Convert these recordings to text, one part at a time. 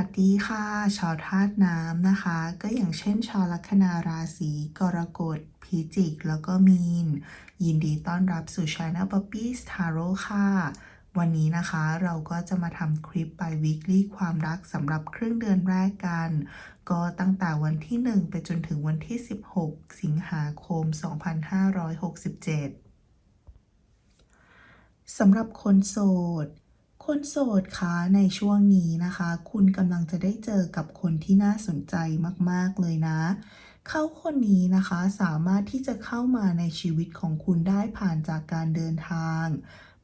วัสดีค่ะ ชาวธาตุน้ำนะคะ ก็อย่างเช่น ชาวลัคนาราศีกรกฎ พิจิก แล้วก็มีน ยินดีต้อนรับสู่ China Puppies Tarot ค่ะ วันนี้นะคะเราก็จะมาทำคลิปไป weekly ความรักสำหรับครึ่งเดือนแรกกัน ก็ตั้งแต่วันที่ 1 ไปจนถึงวันที่ 16 สิงหาคม 2567สำหรับคนโสด คนโสดคะในช่วงนี้นะคะ คุณกำลังจะได้เจอกับคนที่น่าสนใจมากๆเลยนะ เขาคนนี้นะคะสามารถที่จะเข้ามาในชีวิตของคุณได้ผ่านจากการเดินทาง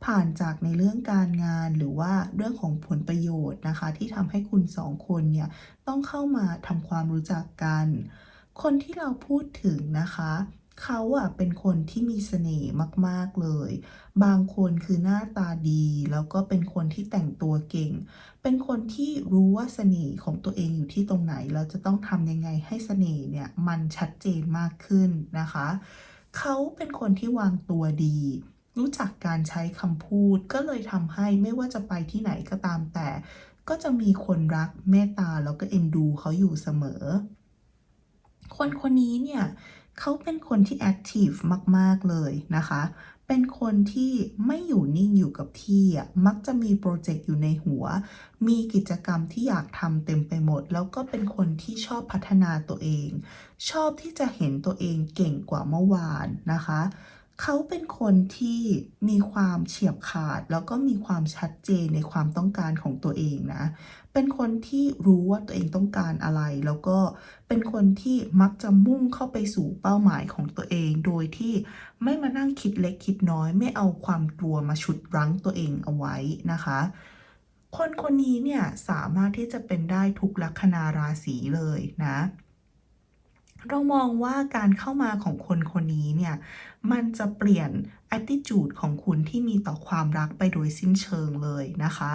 ผ่านจากในเรื่องการงานหรือว่าเรื่องของผลประโยชน์นะคะ ที่ทำให้คุณสองคนเนี่ยต้องเข้ามาทำความรู้จักกัน คนที่เราพูดถึงนะคะ เขาอะเป็นคนที่มีเสน่ห์มาก ๆ เลย บางคนคือหน้าตาดี แล้วก็เป็นคนที่แต่งตัวเก่ง เป็นคนที่รู้ว่าเสน่ห์ของตัวเองอยู่ที่ตรงไหน แล้วจะต้องทำยังไงให้เสน่ห์เนี่ยมันชัดเจนมากขึ้นนะคะ เขาเป็นคนที่วางตัวดี รู้จักการใช้คำพูด ก็เลยทำให้ไม่ว่าจะไปที่ไหนก็ตามแต่ ก็จะมีคนรักเมตตาแล้วก็เอ็นดูเขาอยู่เสมอ คนคนนี้เนี่ย เขาเป็นคนที่แอคทีฟมาก ๆ เลยนะคะ เป็นคนที่ไม่อยู่นิ่งอยู่กับที่อะ มักจะมีโปรเจกต์อยู่ในหัว มีกิจกรรมที่อยากทำเต็มไปหมด แล้วก็เป็นคนที่ชอบพัฒนาตัวเอง ชอบที่จะเห็นตัวเองเก่งกว่าเมื่อวานนะคะ เขาเป็นคนที่มีความเฉียบขาด แล้วก็มีความชัดเจนในความต้องการของตัวเองนะ เป็นคนที่รู้ว่าตัวเองต้องการอะไร แล้วก็เป็นคนที่มักจะมุ่งเข้าไปสู่เป้าหมายของตัวเอง โดยที่ไม่มานั่งคิดเล็กคิดน้อย ไม่เอาความกลัวมาฉุดรั้งตัวเองเอาไว้นะคะ คนคนนี้เนี่ยสามารถที่จะเป็นได้ทุกลัคนาราศีเลยนะ เรามองว่าการเข้ามาของคนคนนี้เนี่ยมันจะเปลี่ยน attitude ของคุณที่มีต่อความรักไปโดยสิ้นเชิงเลยนะคะ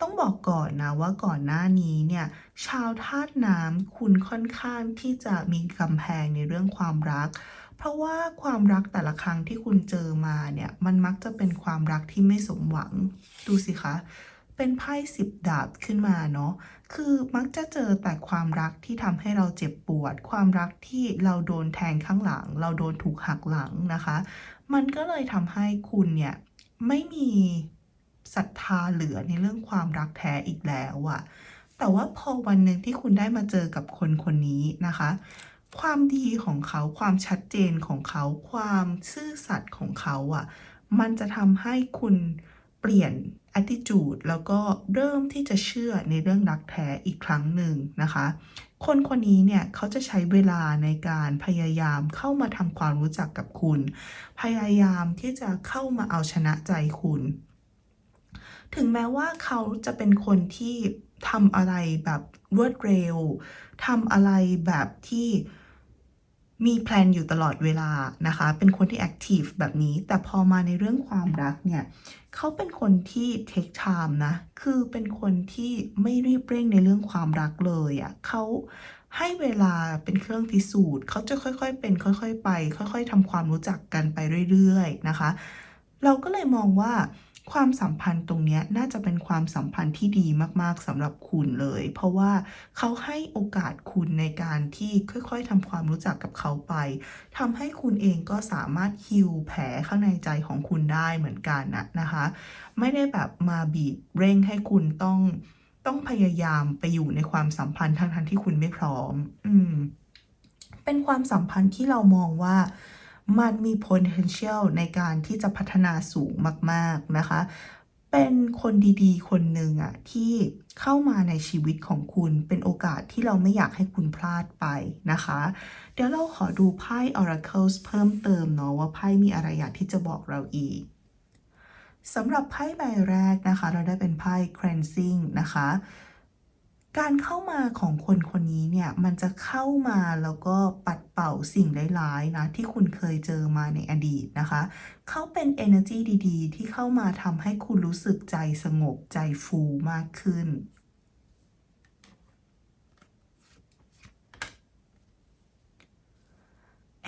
ต้องบอกก่อนนะว่าก่อนหน้านี้เนี่ยชาวธาตุน้ำคุณค่อนข้างที่จะมีกำแพงในเรื่องความรัก เพราะว่าความรักแต่ละครั้งที่คุณเจอมาเนี่ยมันมักจะเป็นความรักที่ไม่สมหวังดูสิคะ เป็นไพ่สิบดาบขึ้นมาเนาะ คือมักจะเจอแต่ความรักที่ทำให้เราเจ็บปวด ความรักที่เราโดนแทงข้างหลัง เราโดนถูกหักหลังนะคะ มันก็เลยทำให้คุณเนี่ยไม่มีศรัทธาเหลือในเรื่องความรักแท้อีกแล้วอะแต่ว่าพอวันหนึ่งที่คุณได้มาเจอกับคนคนนี้นะคะ ความดีของเขา ความชัดเจนของเขา ความซื่อสัตย์ของเขาอะมันจะทำให้คุณเปลี่ยน attitude แล้วก็เริ่มที่จะเชื่อในเรื่องรักแท้อีกครั้งหนึ่งนะคะ คนคนนี้เนี่ยเขาจะใช้เวลาในการพยายามเข้ามาทำความรู้จักกับคุณ พยายามที่จะเข้ามาเอาชนะใจคุณ ถึงแม้ว่าเขาจะเป็นคนที่ทำอะไรแบบรวดเร็วทำอะไรแบบที่ มีแพลนอยู่ตลอดเวลานะคะ เป็นคนที่แอคทีฟแบบนี้ แต่พอมาในเรื่องความรักเนี่ยเขาเป็นคนที่ take time นะ คือเป็นคนที่ไม่รีบเร่งในเรื่องความรักเลยอะ่ะเขาให้เวลาเป็นเครื่องพิสูจน์ เขาจะค่อยๆ เป็น ค่อยๆ ไป ค่อย ๆทำความรู้จักกันไปเรื่อย ๆ นะคะ เราก็เลยมองว่า ความสัมพันธ์ตรงนี้น่าจะเป็นความสัมพันธ์ที่ดีมากๆสำหรับคุณเลย เพราะว่าเขาให้โอกาสคุณในการที่ค่อยๆทำความรู้จักกับเขาไปทำให้คุณเองก็สามารถฮิวแผลข้างในใจของคุณได้เหมือนกันนะนะคะ ไม่ได้แบบมาบีบเร่งให้คุณต้องต้องพยายามไปอยู่ในความสัมพันธ์ทั้งๆที่คุณไม่พร้อม อืม เป็นความสัมพันธ์ที่เรามองว่า มันมี potential ในการที่จะพัฒนาสูงมาก ๆ นะคะ เป็นคนดีๆ คนหนึ่งอะที่เข้ามาในชีวิตของคุณเป็นโอกาสที่เราไม่อยากให้คุณพลาดไปนะคะ เดี๋ยวเราขอดูไพ่ oracles เพิ่มเติมเนาะว่าไพ่มีอะไรอยากที่จะบอกเราอีกสำหรับไพ่ใบแรกนะคะ เราได้เป็นไพ่ cleansing นะคะ การเข้ามาของคนคนนี้เนี่ยมันจะเข้ามาแล้วก็ปัดเป่าสิ่งร้ายๆนะที่คุณเคยเจอมาในอดีตนะคะ เขาเป็น energy ดีๆ ที่เข้ามาทำให้คุณรู้สึกใจสงบใจฟูมากขึ้น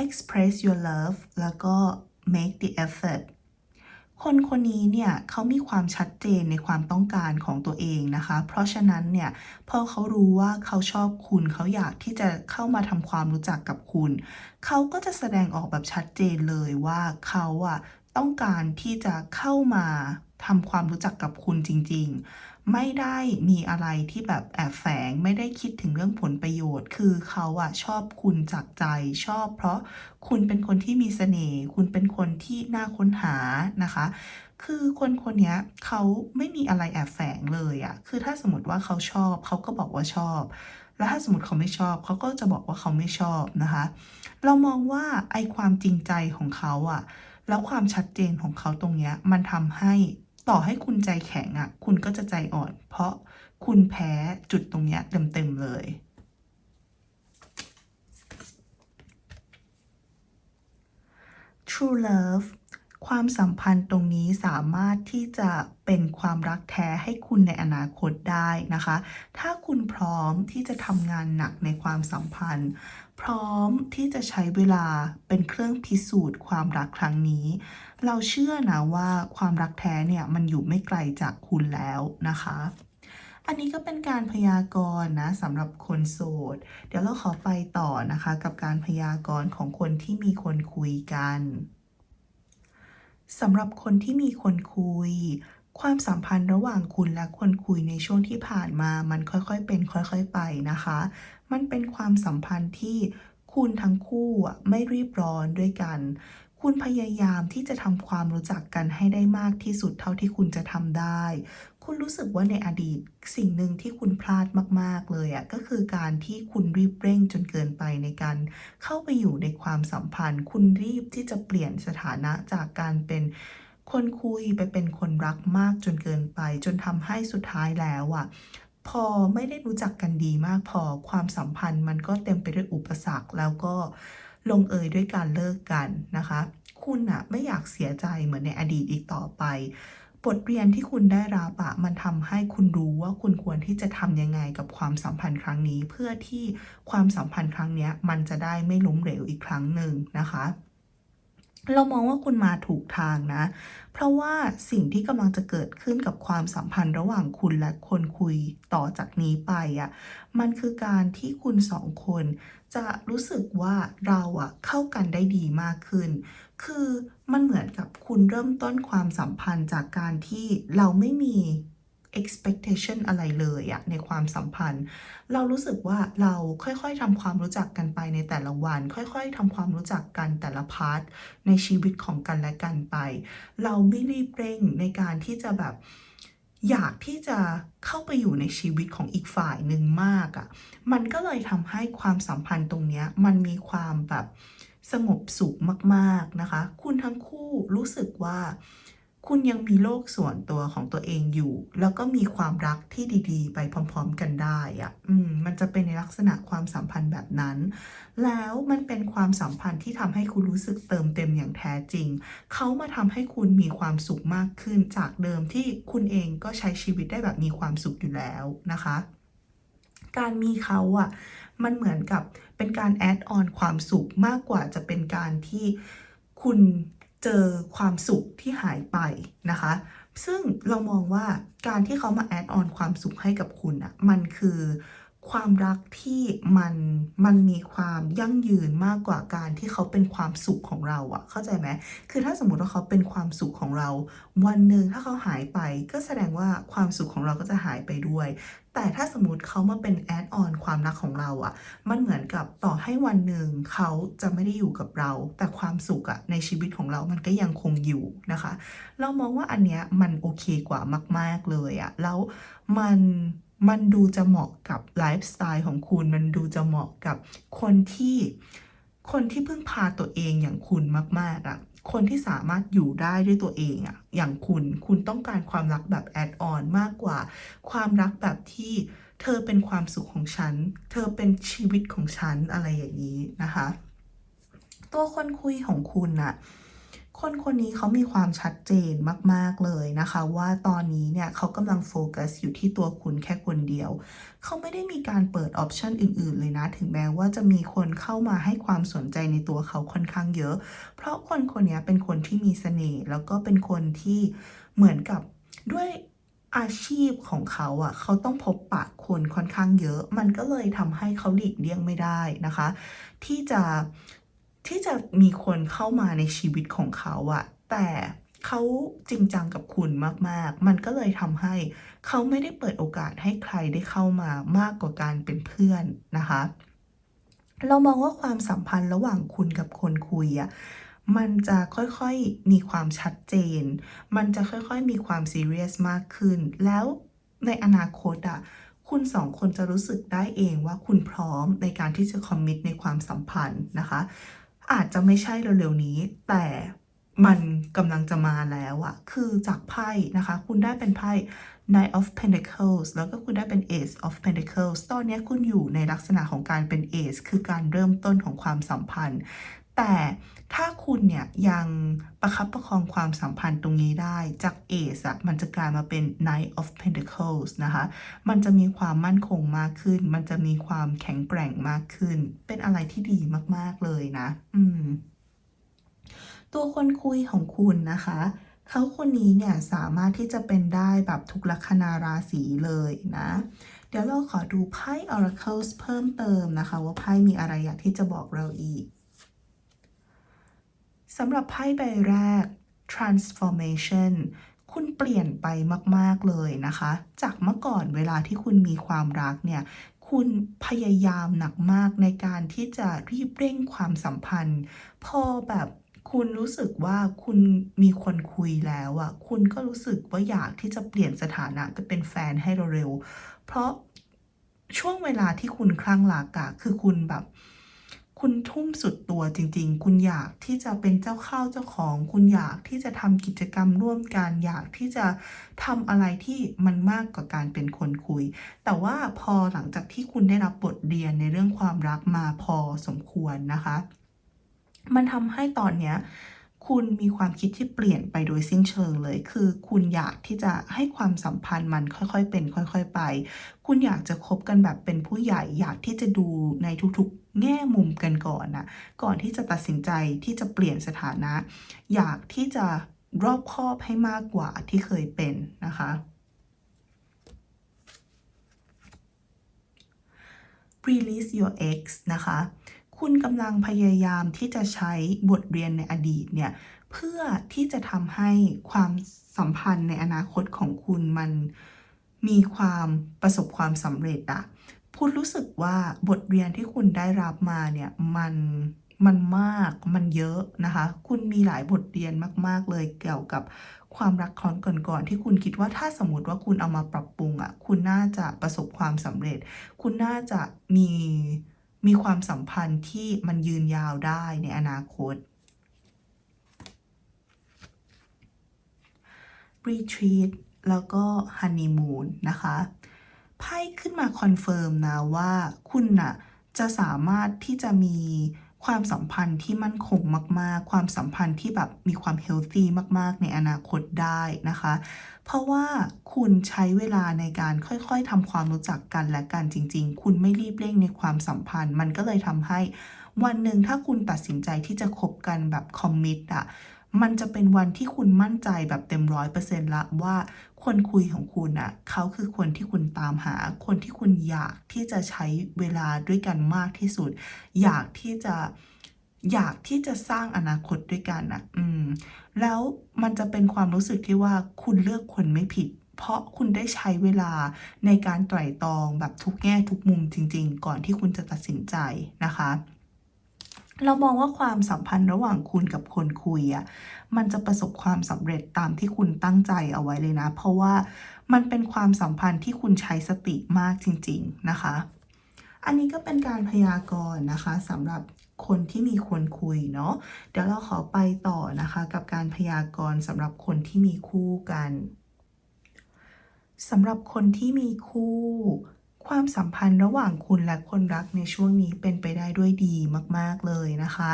express your love แล้วก็ make the effort คนคนนี้เนี่ยเขามีความชัดเจนในความต้องการของตัวเองนะคะ เพราะฉะนั้นเนี่ยพอเขารู้ว่าเขาชอบคุณเขาอยากที่จะเข้ามาทำความรู้จักกับคุณ เขาก็จะแสดงออกแบบชัดเจนเลยว่าเขาอะต้องการที่จะเข้ามา ทำความรู้จักกับคุณจริง ๆ ไม่ได้มีอะไรที่แบบแอบแฝงไม่ได้คิดถึงเรื่องผลประโยชน์ คือเขาอะชอบคุณจากใจชอบ เพราะคุณเป็นคนที่มีเสน่ห์คุณเป็นคนที่น่าค้นหานะคะ คือคนคนนี้เขาไม่มีอะไรแอบแฝงเลยอะคือถ้าสมมติว่าเขาชอบเขาก็บอกว่าชอบ แล้วถ้าสมมติเขาไม่ชอบเขาก็จะบอกว่าเขาไม่ชอบนะคะ เรามองว่าไอความจริงใจของเขาอะแล้วความชัดเจนของเขาตรงเนี้ยมันทำให้ ต่อให้คุณใจแข็งอะคุณก็จะใจอ่อน เพราะคุณแพ้จุดตรงเนี้ยเต็มๆเลย True Love ความสัมพันธ์ตรงนี้สามารถที่จะเป็นความรักแท้ให้คุณในอนาคตได้นะคะ ถ้าคุณพร้อมที่จะทำงานหนักในความสัมพันธ์ พร้อมที่จะใช้เวลาเป็นเครื่องพิสูจน์ความรักครั้งนี้ เราเชื่อนะว่าความรักแท้เนี่ยมันอยู่ไม่ไกลจากคุณแล้วนะคะอันนี้ก็เป็นการพยากรณ์นะสำหรับคนโสด เดี๋ยวเราขอไปต่อนะคะ กับการพยากรณ์ของคนที่มีคนคุยกัน สำหรับคนที่มีคนคุย ความสัมพันธ์ระหว่างคุณและคนคุยในช่วงที่ผ่านมา มันค่อยๆเป็น ค่อยๆไปนะคะ มันเป็นความสัมพันธ์ที่คุณทั้งคู่ไม่รีบร้อนด้วยกัน คุณพยายามที่จะทำความรู้จักกันให้ได้มากที่สุดเท่าที่คุณจะทำได้ คุณรู้สึกว่าในอดีตสิ่งหนึ่งที่คุณพลาดมาก ๆ เลยอะก็คือการที่คุณรีบเร่งจนเกินไปในการเข้าไปอยู่ในความสัมพันธ์ คุณรีบที่จะเปลี่ยนสถานะจากการเป็นคนคุยไปเป็นคนรักมากจนเกินไป จนทำให้สุดท้ายแล้วอะพอไม่ได้รู้จักกันดีมากพอความสัมพันธ์มันก็เต็มไปด้วยอุปสรรคแล้วก็ลงเอยด้วยการเลิกกันนะคะ คุณอะไม่อยากเสียใจเหมือนในอดีตอีกต่อไป บทเรียนที่คุณได้รับอะมันทำให้คุณรู้ว่าคุณควรที่จะทำยังไงกับความสัมพันธ์ครั้งนี้ เพื่อที่ความสัมพันธ์ครั้งนี้มันจะได้ไม่ล้มเหลวอีกครั้งหนึ่งนะคะ เรามองว่าคุณมาถูกทางนะ เพราะว่าสิ่งที่กำลังจะเกิดขึ้นกับความสัมพันธ์ระหว่างคุณและคนคุยต่อจากนี้ไปอะ่ะมันคือการที่คุณสองคนจะรู้สึกว่าเราอะเข้ากันได้ดีมากขึ้น คือมันเหมือนกับคุณเริ่มต้นความสัมพันธ์จากการที่เราไม่มี expectation อะไรเลยอะในความสัมพันธ์ เรารู้สึกว่าเราค่อยๆทำความรู้จักกันไปในแต่ละวัน ค่อยๆทำความรู้จักกันแต่ละพาร์ทในชีวิตของกันและกันไป เราไม่รีบเร่งในการที่จะแบบอยากที่จะเข้าไปอยู่ในชีวิตของอีกฝ่ายหนึ่งมากอะ่ะ มันก็เลยทำให้ความสัมพันธ์ตรงเนี้ยมันมีความแบบ สงบสุขมากๆนะคะ คุณทั้งคู่รู้สึกว่า คุณยังมีโลกส่วนตัวของตัวเองอยู่ แล้วก็มีความรักที่ดีๆ ไปพร้อม ๆ กันได้อะอืมมันจะเป็นในลักษณะความสัมพันธ์แบบนั้น แล้วมันเป็นความสัมพันธ์ที่ทำให้คุณรู้สึกเติมเต็มอย่างแท้จริง เขามาทำให้คุณมีความสุขมากขึ้นจากเดิมที่คุณเองก็ใช้ชีวิตได้แบบมีความสุขอยู่แล้วนะคะ การมีเขาอะมันเหมือนกับเเป็นการแอดออนความสุขมากกว่าจะเป็นการที่คุณเจอความสุขที่หายไปนะคะ ซึ่งเรามองว่าการที่เขามาแอดออนความสุขให้กับคุณอะมันคือความรักที่มันมันมีความยั่งยืนมากกว่าการที่เขาเป็นความสุขของเราอะเข้าใจไหมคือถ้าสมมติว่าเขาเป็นความสุขของเรา วันหนึ่งถ้าเขาหายไป ก็แสดงว่าความสุขของเราก็จะหายไปด้วย แต่ถ้าสมมติเขามาเป็นแอดออนความรักของเราอะมันเหมือนกับต่อให้วันหนึ่งเขาจะไม่ได้อยู่กับเรา แต่ความสุขอะในชีวิตของเรามันก็ยังคงอยู่นะคะ เรามองว่าอันเนี้ยมันโอเคกว่ามาก ๆเลยอะแล้วมันมันดูจะเหมาะกับไลฟ์สไตล์ของคุณ มันดูจะเหมาะกับคนที่คนที่เพิ่งพาตัวเองอย่างคุณมากๆอะ คนที่สามารถอยู่ได้ด้วยตัวเองอะอย่างคุณคุณต้องการความรักแบบแอดออนมากกว่า ความรักแบบที่เธอเป็นความสุขของฉัน เธอเป็นชีวิตของฉันอะไรอย่างนี้นะคะ ตัวคนคุยของคุณน่ะ คนคนนี้เขามีความชัดเจนมาก ๆ เลยนะคะ ว่าตอนนี้เนี่ยเขากำลังโฟกัสอยู่ที่ตัวคุณแค่คนเดียว เขาไม่ได้มีการเปิดออปชันอื่น ๆ เลยนะ ถึงแม้ว่าจะมีคนเข้ามาให้ความสนใจในตัวเขาค่อนข้างเยอะ เพราะคนคนนี้เป็นคนที่มีเสน่ห์แล้วก็เป็นคนที่เหมือนกับด้วยอาชีพของเขาอะ่ะ เขาต้องพบปะคนค่อนข้างเยอะ มันก็เลยทำให้เขาหลีกเลี่ยงไม่ได้นะคะ ที่จะ ที่จะมีคนเข้ามาในชีวิตของเขาอะแต่เขาจริงจังกับคุณมากๆ มันก็เลยทำให้เขาไม่ได้เปิดโอกาสให้ใครได้เข้ามามากกว่าการเป็นเพื่อนนะคะ เรามองว่าความสัมพันธ์ระหว่างคุณกับคนคุยอะมันจะค่อยๆมีความชัดเจน มันจะค่อยๆมีความซีเรียสมากขึ้น แล้วในอนาคตอะคุณสองคนจะรู้สึกได้เองว่าคุณพร้อมในการที่จะคอมมิตในความสัมพันธ์นะคะ อาจจะไม่ใช่เร็วๆนี้ แต่มันกำลังจะมาแล้วอะคือจากไพ่นะคะ คุณได้เป็นไพ่ Knight of Pentacles แล้วก็คุณได้เป็น Ace of Pentacles ตอนนี้คุณอยู่ในลักษณะของการเป็น Ace คือการเริ่มต้นของความสัมพันธ์ แต่ถ้าคุณเนี่ยยังประคับประคองความสัมพันธ์ตรงนี้ได้จาก Ace อะมันจะกลายมาเป็น Knight of Pentacles นะคะ มันจะมีความมั่นคงมากขึ้น มันจะมีความแข็งแกร่งมากขึ้น เป็นอะไรที่ดีมาก ๆ เลยนะ อืม ตัวคนคุยของคุณนะคะเขาคนนี้เนี่ยสามารถที่จะเป็นได้แบบทุกลัคนาราศีเลยนะ เดี๋ยวเราขอดูไพ่ Oracles เพิ่มเติมนะคะ ว่าไพ่มีอะไรอยากที่จะบอกเราอีก สำหรับไพ่ใบแรก transformation คุณเปลี่ยนไปมาก ๆ เลยนะคะ จากเมื่อก่อนเวลาที่คุณมีความรักเนี่ย คุณพยายามหนักมากในการที่จะรีบเร่งความสัมพันธ์ พอแบบคุณรู้สึกว่าคุณมีคนคุยแล้วอะคุณก็รู้สึกว่าอยากที่จะเปลี่ยนสถานะไปเป็นแฟนให้เร็วๆเพราะช่วงเวลาที่คุณคลั่งรักอะคือคุณแบบ คุณทุ่มสุดตัวจริง ๆ คุณอยากที่จะเป็นเจ้าเข้าเจ้าของ คุณอยากที่จะทำกิจกรรมร่วมกัน อยากที่จะทำอะไรที่มันมากกว่าการเป็นคนคุย แต่ว่าพอหลังจากที่คุณได้รับบทเรียนในเรื่องความรักมาพอสมควรนะคะ มันทำให้ตอนเนี้ยคุณมีความคิดที่เปลี่ยนไปโดยสิ้นเชิงเลย คือคุณอยากที่จะให้ความสัมพันธ์มันค่อยๆเป็น ค่อย ๆ ไป คุณอยากจะคบกันแบบเป็นผู้ใหญ่ อยากที่จะดูในทุกๆ แง่มุมกันก่อนนะก่อนที่จะตัดสินใจที่จะเปลี่ยนสถานะ อยากที่จะรอบคอบให้มากกว่าที่เคยเป็นนะคะ release your ex นะคะ คุณกำลังพยายามที่จะใช้บทเรียนในอดีตเนี่ย เพื่อที่จะทำให้ความสัมพันธ์ในอนาคตของคุณมันมีความประสบความสำเร็จอะ คุณรู้สึกว่าบทเรียนที่คุณได้รับมาเนี่ยมันมันมากมันเยอะนะคะ คุณมีหลายบทเรียนมาก ๆ เลยเกี่ยวกับความรักครั้งก่อนๆที่คุณคิดว่าถ้าสมมติว่าคุณเอามาปรับปรุงอะคุณน่าจะประสบความสำเร็จ คุณน่าจะมีมีความสัมพันธ์ที่มันยืนยาวได้ในอนาคต retreat แล้วก็ honeymoon นะคะ ไพ่ขึ้นมาคอนเฟิร์มนะว่าคุณน่ะจะสามารถที่จะมีความสัมพันธ์ที่มั่นคงมาก ๆ ความสัมพันธ์ที่แบบมีความเฮลตี้มาก ๆ ในอนาคตได้นะคะ เพราะว่าคุณใช้เวลาในการค่อยๆทำความรู้จักกันและกันจริง ๆ คุณไม่รีบเร่งในความสัมพันธ์ มันก็เลยทำให้วันหนึ่งถ้าคุณตัดสินใจที่จะคบกันแบบคอมมิตอะ มันจะเป็นวันที่คุณมั่นใจแบบเต็มร้อยเปอร์เซ็นต์ละว่าคนคุยของคุณอะเขาคือคนที่คุณตามหา คนที่คุณอยากที่จะใช้เวลาด้วยกันมากที่สุด อยากที่จะอยากที่จะสร้างอนาคตด้วยกันอะ อืม แล้วมันจะเป็นความรู้สึกที่ว่าคุณเลือกคนไม่ผิด เพราะคุณได้ใช้เวลาในการไตร่ตรองแบบทุกแง่ทุกมุมจริง ๆ ก่อนที่คุณจะตัดสินใจนะคะ เรามองว่าความสัมพันธ์ระหว่างคุณกับคนคุยอะมันจะประสบความสำเร็จตามที่คุณตั้งใจเอาไว้เลยนะ เพราะว่ามันเป็นความสัมพันธ์ที่คุณใช้สติมากจริง ๆนะคะ อันนี้ก็เป็นการพยากรณ์นะคะสำหรับคนที่มีคนคุยเนาะเดี๋ยวเราขอไปต่อนะคะ กับการพยากรณ์สำหรับคนที่มีคู่กันสำหรับคนที่มีคู่ ความสัมพันธ์ระหว่างคุณและคนรักในช่วงนี้เป็นไปได้ด้วยดีมาก ๆ เลยนะคะ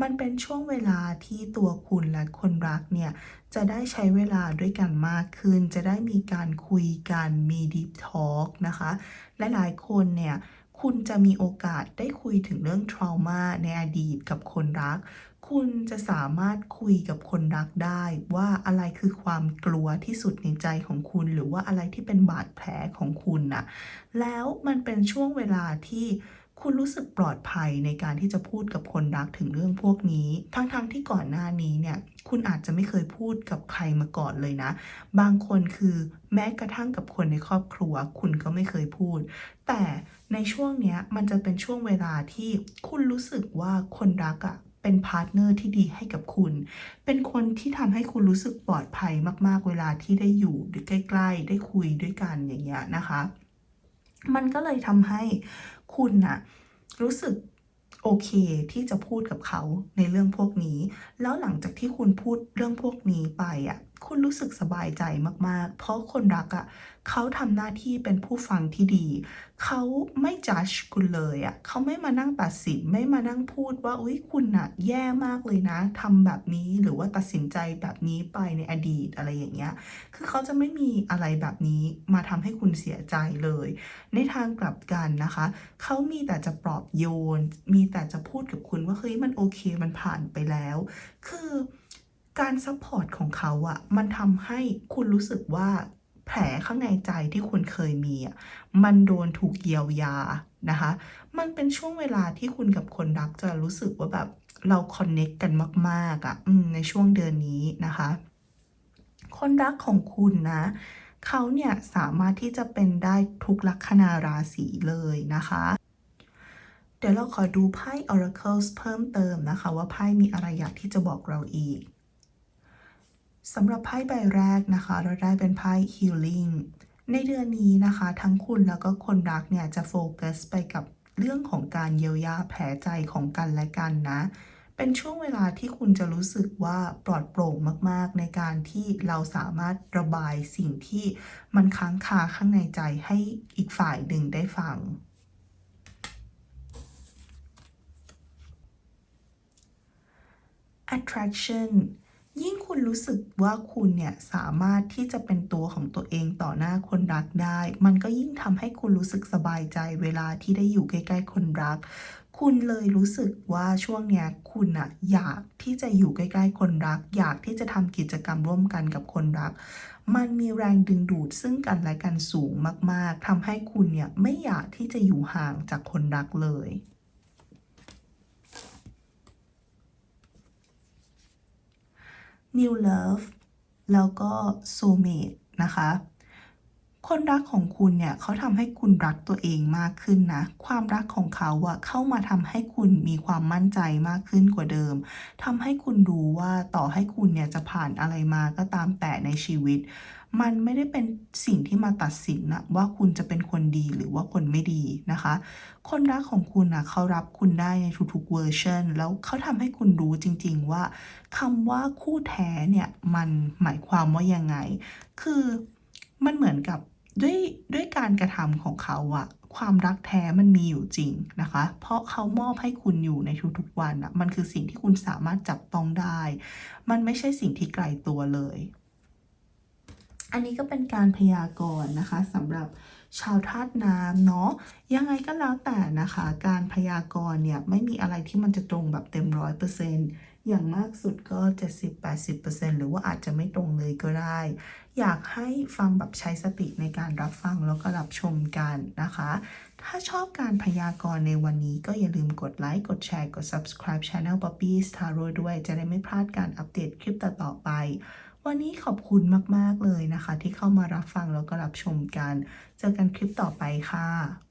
มันเป็นช่วงเวลาที่ตัวคุณและคนรักเนี่ย จะได้ใช้เวลาด้วยกันมากขึ้น จะได้มีการคุยกันมี Deep Talk นะคะและหลายคนเนี่ย คุณจะมีโอกาสได้คุยถึงเรื่อง trauma ในอดีตกับคนรัก คุณจะสามารถคุยกับคนรักได้ ว่าอะไรคือความกลัวที่สุดในใจของคุณ หรือว่าอะไรที่เป็นบาดแผลของคุณน่ะแล้วมันเป็นช่วงเวลาที่คุณรู้สึกปลอดภัยในการที่จะพูดกับคนรักถึงเรื่องพวกนี้ ทั้งๆทที่ก่อนหน้านี้เนี่ย คุณอาจจะไม่เคยพูดกับใครมาก่อนเลยนะ บางคนคือแม้กระทั่งกับคนในครอบครัว คุณก็ไม่เคยพูด แต่ในช่วงเนี้ยมันจะเป็นช่วงเวลาที่คุณรู้สึกว่าคนรักอะ เป็นพาร์ทเนอร์ที่ดีให้กับคุณ เป็นคนที่ทำให้คุณรู้สึกปลอดภัยมากๆ เวลาที่ได้อยู่ใกล้ ๆ ได้คุยด้วยกันอย่างเงี้ยนะคะ มันก็เลยทำให้คุณน่ะรู้สึกโอเคที่จะพูดกับเขาในเรื่องพวกนี้ แล้วหลังจากที่คุณพูดเรื่องพวกนี้ไปอะคุณรู้สึกสบายใจมาก ๆ เพราะคนรักอะเขาทำหน้าที่เป็นผู้ฟังที่ดี เขาไม่จัดคุณเลยอะเขาไม่มานั่งตัดสิน ไม่มานั่งพูดว่าอุ้ยคุณน่ะแย่มากเลยนะทำแบบนี้หรือว่าตัดสินใจแบบนี้ไปในอดีตอะไรอย่างเงี้ย คือเขาจะไม่มีอะไรแบบนี้มาทำให้คุณเสียใจเลย ในทางกลับกันนะคะ เขามีแต่จะปลอบโยน มีแต่จะพูดกับคุณว่าเฮ้ยมันโอเคมันผ่านไปแล้ว คือ การซัพพอร์ตของเขาอะมันทำให้คุณรู้สึกว่าแผลข้างในใจที่คุณเคยมีอะมันโดนถูกเยียวยานะคะ มันเป็นช่วงเวลาที่คุณกับคนรักจะรู้สึกว่าแบบเราคอนเน็กกันมากๆอะอืมในช่วงเดือนนี้นะคะ คนรักของคุณนะเขาเนี่ยสามารถที่จะเป็นได้ทุกลัคนาราศีเลยนะคะ เดี๋ยวเราขอดูไพ่ Oracles เพิ่มเติมนะคะ ว่าไพ่มีอะไรอยากที่จะบอกเราอีก สำหรับไพ่ใบแรกนะคะ เราได้เป็นไพ่ Healing ในเดือนนี้นะคะ ทั้งคุณแล้วก็คนรักเนี่ยจะโฟกัสไปกับเรื่องของการเยียวยาแผลใจของกันและกันนะ เป็นช่วงเวลาที่คุณจะรู้สึกว่าปลอดโปร่งมากๆ ในการที่เราสามารถระบายสิ่งที่มันค้างคาข้างในใจให้อีกฝ่ายหนึ่งได้ฟัง attraction ยิ่งคุณรู้สึกว่าคุณเนี่ยสามารถที่จะเป็นตัวของตัวเองต่อหน้าคนรักได้ มันก็ยิ่งทำให้คุณรู้สึกสบายใจเวลาที่ได้อยู่ใกล้ๆคนรัก คุณเลยรู้สึกว่าช่วงเนี้ยคุณอะอยากที่จะอยู่ใกล้ๆคนรัก อยากที่จะทำกิจกรรมร่วมกันกับคนรัก มันมีแรงดึงดูดซึ่งกันและกันสูงมากๆทำให้คุณเนี่ยไม่อยากที่จะอยู่ห่างจากคนรักเลย New Love แล้วก็ Soulmate นะคะ คนรักของคุณเนี่ยเขาทำให้คุณรักตัวเองมากขึ้นนะ ความรักของเขาอะเข้ามาทำให้คุณมีความมั่นใจมากขึ้นกว่าเดิมทำให้คุณรู้ว่าต่อให้คุณเนี่ยจะผ่านอะไรมาก็ตามแต่ในชีวิต มันไม่ได้เป็นสิ่งที่มาตัดสินนะว่าคุณจะเป็นคนดีหรือว่าคนไม่ดีนะคะ คนรักของคุณนะเขารับคุณได้ในทุกๆเวอร์ชันแล้วเขาทำให้คุณรู้จริง ๆ ว่าคำว่าคู่แท้เนี่ยมันหมายความว่ายังไง คือมันเหมือนกับ ด้วยด้วยการกระทำของเขาอะความรักแท้มันมีอยู่จริงนะคะ เพราะเขามอบให้คุณอยู่ในทุกๆวันอะมันคือสิ่งที่คุณสามารถจับต้องได้ มันไม่ใช่สิ่งที่ไกลตัวเลย อันนี้ก็เป็นการพยากรณ์นะคะสำหรับชาวธาตุน้ำเนาะยังไงก็แล้วแต่นะคะ การพยากรณ์เนี่ยไม่มีอะไรที่มันจะตรงแบบเต็มร้อยเปอร์เซ็นต์ อย่างมากสุดก็ 70-80%หรือว่าอาจจะไม่ตรงเลยก็ได้ อยากให้ฟังแบบใช้สติในการรับฟังแล้วก็รับชมกันนะคะ ถ้าชอบการพยากรณ์ในวันนี้ก็อย่าลืมกดไลค์ กดแชร์ กด subscribe Channel Poppy's Tarot ด้วยจะได้ไม่พลาดการอัปเดตคลิปต่อๆไปวันนี้ขอบคุณมาก ๆ เลยนะคะ ที่เข้ามารับฟังแล้วก็รับชมกัน เจอกันคลิปต่อไปค่ะ